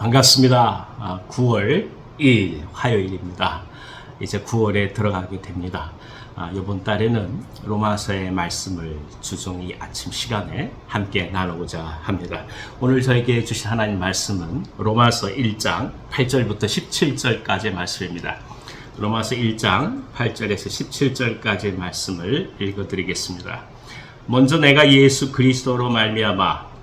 반갑습니다. 아, 9월 1일 화요일입니다. 이제 9월에 들어가게 됩니다. 아, 이번 달에는 로마서의 말씀을 주중이 아침 시간에 함께 나누고자 합니다. 오늘 저에게 주신 하나님 말씀은 로마서 1장 8절부터 17절까지의 말씀입니다. 로마서 1장 8절에서 17절까지의 말씀을 읽어드리겠습니다. 먼저 내가 예수 그리스도로 말미암아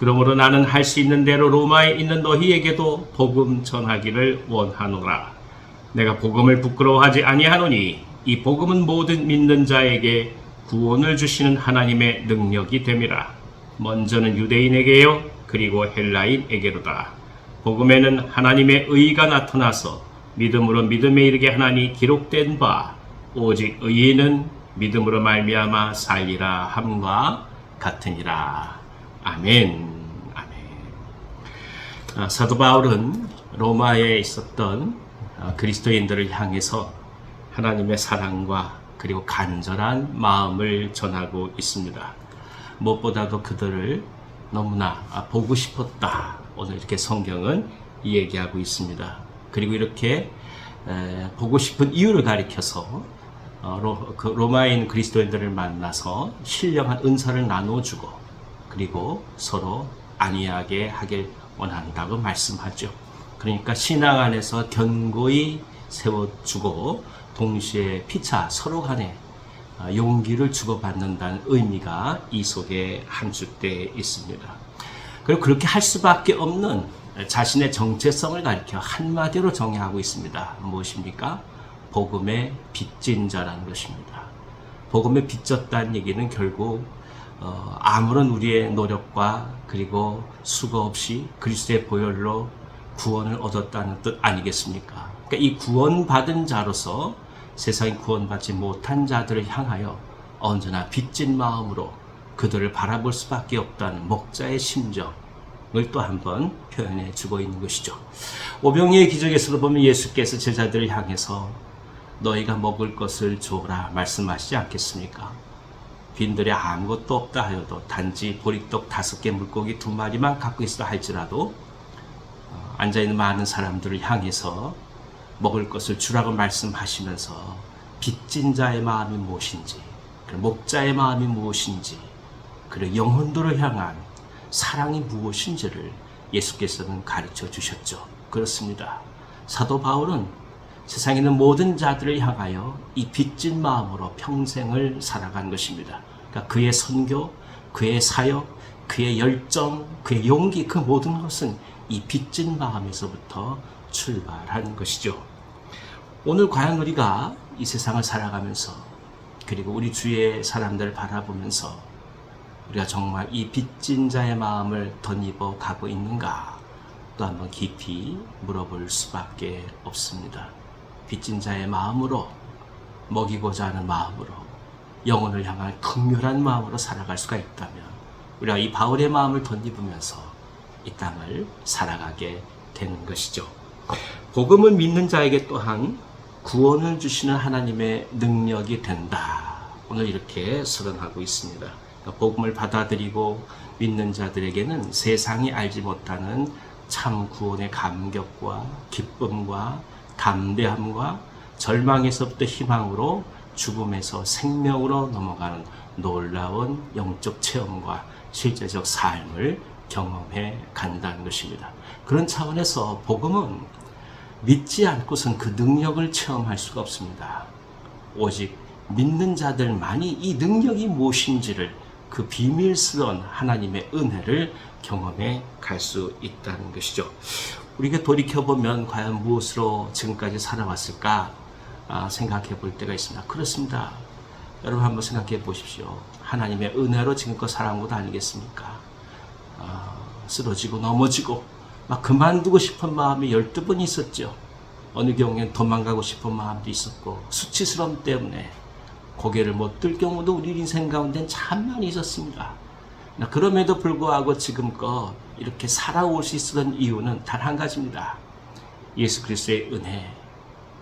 그러므로 나는 할 수 있는 대로 로마에 있는 너희에게도 복음 전하기를 원하노라. 내가 복음을 부끄러워하지 아니하노니 이 복음은 모든 믿는 자에게 구원을 주시는 하나님의 능력이 됨이라. 먼저는 유대인에게요, 그리고 헬라인에게로다. 복음에는 하나님의 의가 나타나서 믿음으로 믿음에 이르게 하나니 기록된 바 오직 의인은 믿음으로 말미암아 살리라 함과 같으니라. 아멘. 아, 사도 바울은 로마에 있었던 아, 그리스도인들을 향해서 하나님의 사랑과 그리고 간절한 마음을 전하고 있습니다. 무엇보다도 그들을 너무나 아, 보고 싶었다. 오늘 이렇게 성경은 얘기하고 있습니다. 그리고 이렇게 에, 보고 싶은 이유를 가리켜서 어, 로, 그 로마인 그리스도인들을 만나서 신령한 은사를 나눠주고 그리고 서로 안위하게 하길 원한다고 말씀하죠. 그러니까 신앙 안에서 견고히 세워주고 동시에 피차 서로 간에 아, 용기를 주고받는다는 의미가 이 속에 함축되어 있습니다. 그리고 그렇게 할 수밖에 없는 자신의 정체성을 가리켜 한마디로 정의하고 있습니다. 무엇입니까? 복음의 빚진 자라는 것입니다. 복음에 빚졌다는 얘기는 결국 어, 아무런 우리의 노력과 그리고 수고 없이 그리스도의 보혈로 구원을 얻었다는 뜻 아니겠습니까? 그러니까 이 구원받은 자로서 세상에 구원받지 못한 자들을 향하여 언제나 빚진 마음으로 그들을 바라볼 수밖에 없다는 목자의 심정을 또 한번 표현해 주고 있는 것이죠. 오병이의 기적에서도 보면 예수께서 제자들을 향해서 너희가 먹을 것을 주어라 말씀하시지 않겠습니까? 빈들에 아무것도 없다 하여도 단지 보리떡 다섯 개 물고기 두 마리만 갖고 있다 할지라도 어, 앉아있는 많은 사람들을 향해서 먹을 것을 주라고 말씀하시면서 빚진 자의 마음이 무엇인지 목자의 마음이 무엇인지 그리고 영혼들을 향한 사랑이 무엇인지를 예수께서는 가르쳐 주셨죠. 그렇습니다. 사도 바울은 세상에 있는 모든 자들을 향하여 이 빚진 마음으로 평생을 살아간 것입니다. 그러니까 그의 선교, 그의 사역, 그의 열정, 그의 용기, 그 모든 것은 이 빚진 마음에서부터 출발한 것이죠. 오늘 과연 우리가 이 세상을 살아가면서 그리고 우리 주위의 사람들을 바라보면서 우리가 정말 이 빚진 자의 마음을 덧입어 가고 있는가 또 한번 깊이 물어볼 수밖에 없습니다. 빚진 자의 마음으로 먹이고자 하는 마음으로 영혼을 향한 극렬한 마음으로 살아갈 수가 있다면 우리가 이 바울의 마음을 덧입으면서 이 땅을 살아가게 되는 것이죠. 복음을 믿는 자에게 또한 구원을 주시는 하나님의 능력이 된다. 오늘 이렇게 선언하고 있습니다. 그러니까 복음을 받아들이고 믿는 자들에게는 세상이 알지 못하는 참 구원의 감격과 기쁨과 담대함과 절망에서부터 희망으로 죽음에서 생명으로 넘어가는 놀라운 영적 체험과 실제적 삶을 경험해 간다는 것입니다. 그런 차원에서 복음은 믿지 않고선 그 능력을 체험할 수가 없습니다. 오직 믿는 자들만이 이 능력이 무엇인지를 그 비밀스러운 하나님의 은혜를 경험해 갈 수 있다는 것이죠. 우리가 돌이켜보면 과연 무엇으로 지금까지 살아왔을까 아, 생각해 볼 때가 있습니다. 그렇습니다. 여러분 한번 생각해 보십시오. 하나님의 은혜로 지금껏 살아온 것 아니겠습니까? 아, 쓰러지고 넘어지고 막 그만두고 싶은 마음이 열두 번 있었죠. 어느 경우엔 도망가고 싶은 마음도 있었고 수치스러움 때문에 고개를 못 들 경우도 우리 인생 가운데는 참 많이 있었습니다. 나 그럼에도 불구하고 지금껏 이렇게 살아올 수 있었던 이유는 단 한 가지입니다. 예수 그리스도의 은혜,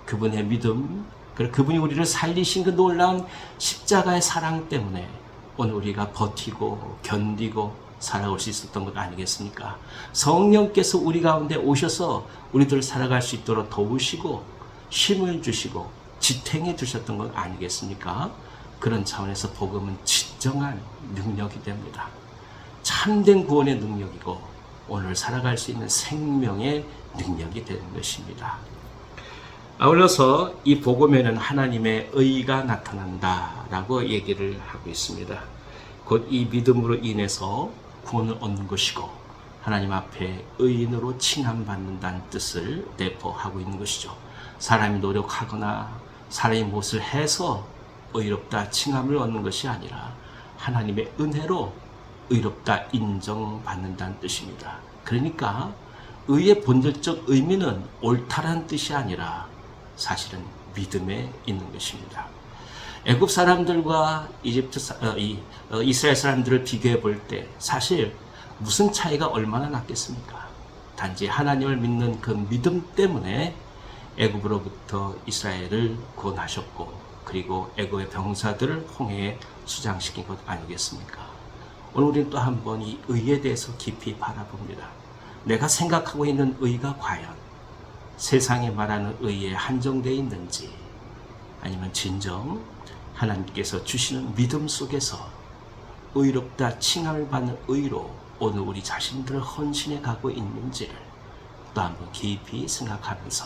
그분의 믿음, 그리고 그분이 우리를 살리신 그 놀라운 십자가의 사랑 때문에 오늘 우리가 버티고 견디고 살아올 수 있었던 것 아니겠습니까? 성령께서 우리 가운데 오셔서 우리들 살아갈 수 있도록 도우시고 힘을 주시고 지탱해 주셨던 것 아니겠습니까? 그런 차원에서 복음은 진정한 능력이 됩니다. 참된 구원의 능력이고 오늘 살아갈 수 있는 생명의 능력이 되는 것입니다. 아울러서 이 복음에는 하나님의 의가 나타난다라고 얘기를 하고 있습니다. 곧 이 믿음으로 인해서 구원을 얻는 것이고 하나님 앞에 의인으로 칭함받는다는 뜻을 내포하고 있는 것이죠. 사람이 노력하거나 사람이 무엇을 해서 의롭다 칭함을 얻는 것이 아니라 하나님의 은혜로 의롭다 인정받는다는 뜻입니다. 그러니까 의의 본질적 의미는 옳다라는 뜻이 아니라 사실은 믿음에 있는 것입니다. 애굽 사람들과 이집트 사, 어, 이, 어, 이스라엘 사람들을 비교해 볼 때 사실 무슨 차이가 얼마나 났겠습니까? 단지 하나님을 믿는 그 믿음 때문에 애굽으로부터 이스라엘을 구원하셨고 그리고 애굽의 병사들을 홍해에 수장시킨 것 아니겠습니까? 오늘 우리는 또 한 번 이 의에 대해서 깊이 바라봅니다. 내가 생각하고 있는 의가 과연 세상에 말하는 의에 한정되어 있는지 아니면 진정 하나님께서 주시는 믿음 속에서 의롭다 칭함을 받는 의로 오늘 우리 자신들을 헌신해 가고 있는지를 또 한번 깊이 생각하면서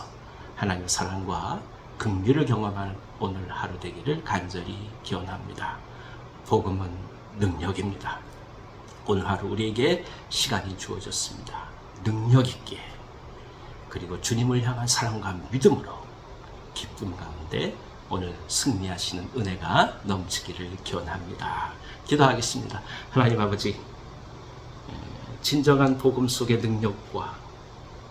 하나님의 사랑과 긍휼을 경험하는 오늘 하루 되기를 간절히 기원합니다. 복음은 능력입니다. 오늘 하루 우리에게 시간이 주어졌습니다. 능력 있게 그리고 주님을 향한 사랑과 믿음으로 기쁨 가운데 오늘 승리하시는 은혜가 넘치기를 기원합니다. 기도하겠습니다. 하나님 아버지, 진정한 복음 속의 능력과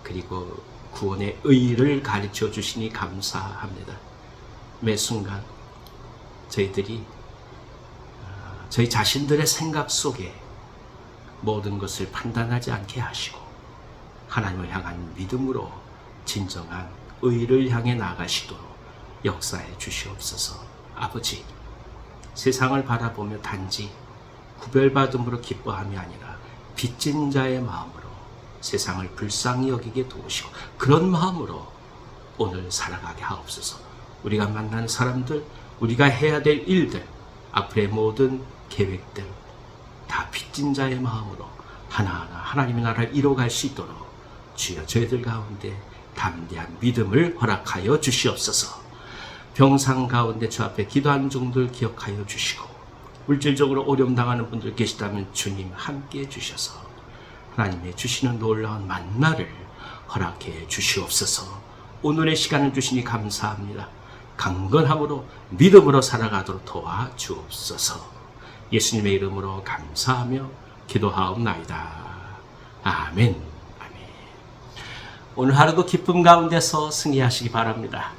그리고 구원의 의를 가르쳐 주시니 감사합니다. 매 순간 저희들이 어, 저희 자신들의 생각 속에 모든 것을 판단하지 않게 하시고 하나님을 향한 믿음으로 진정한 의를 향해 나가시도록 역사해 주시옵소서. 아버지, 세상을 바라보며 단지 구별받음으로 기뻐함이 아니라 빚진 자의 마음으로 세상을 불쌍히 여기게 도우시고 그런 마음으로 오늘 살아가게 하옵소서. 우리가 만나는 사람들, 우리가 해야 될 일들, 앞으로의 모든 계획들 다 빚진 자의 마음으로 하나하나 하나님의 나라를 이뤄갈 수 있도록 주여 저희들 가운데 담대한 믿음을 허락하여 주시옵소서. 병상 가운데 저 앞에 기도하는 종들 기억하여 주시고 물질적으로 어려움 당하는 분들 계시다면 주님 함께 해 주셔서 하나님의 주시는 놀라운 만나를 허락해 주시옵소서. 오늘의 시간을 주시니 감사합니다. 강건함으로 믿음으로 살아가도록 도와 주옵소서. 예수님의 이름으로 감사하며 기도하옵나이다. 아멘. 아멘. 오늘 하루도 기쁨 가운데서 승리하시기 바랍니다.